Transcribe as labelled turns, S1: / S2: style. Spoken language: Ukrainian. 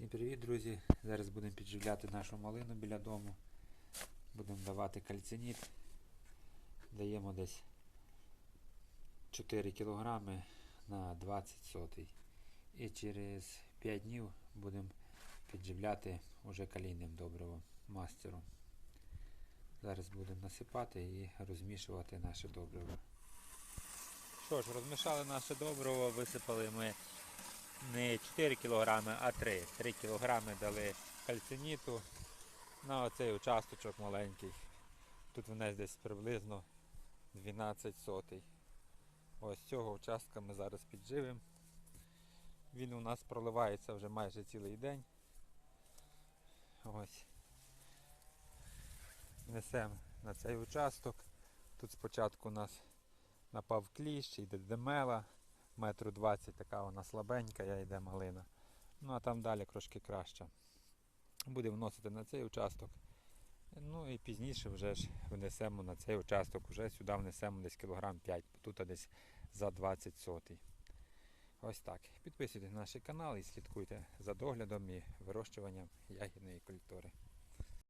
S1: Всім привіт, друзі! Зараз будемо підживляти нашу малину біля дому. Будемо давати кальциніт. Даємо десь 4 кг на 20 сотий. І через 5 днів будемо підживляти уже калійним добривом, мастером. Зараз будемо насипати і розмішувати наше добриво. Що ж, розмішали наше добриво, висипали ми не 4 кг, а 3. 3 кг дали кальциніту на оцей участочок маленький. Тут вниз десь приблизно 12 сотий. Ось цього участка ми зараз підживимо. Він у нас проливається вже майже цілий день. Ось. Несемо на цей участок. Тут спочатку у нас напав кліщ, йде демела метру 20, така вона слабенька, я йде малина. Ну а там далі трошки краще. Будемо вносити на цей участок. Ну і пізніше вже ж внесемо на цей участок, вже сюди внесемо десь кілограм 5, тут десь за 20 сотий. Ось так. Підписуйтесь на наш канал і слідкуйте за доглядом і вирощуванням ягідної культури.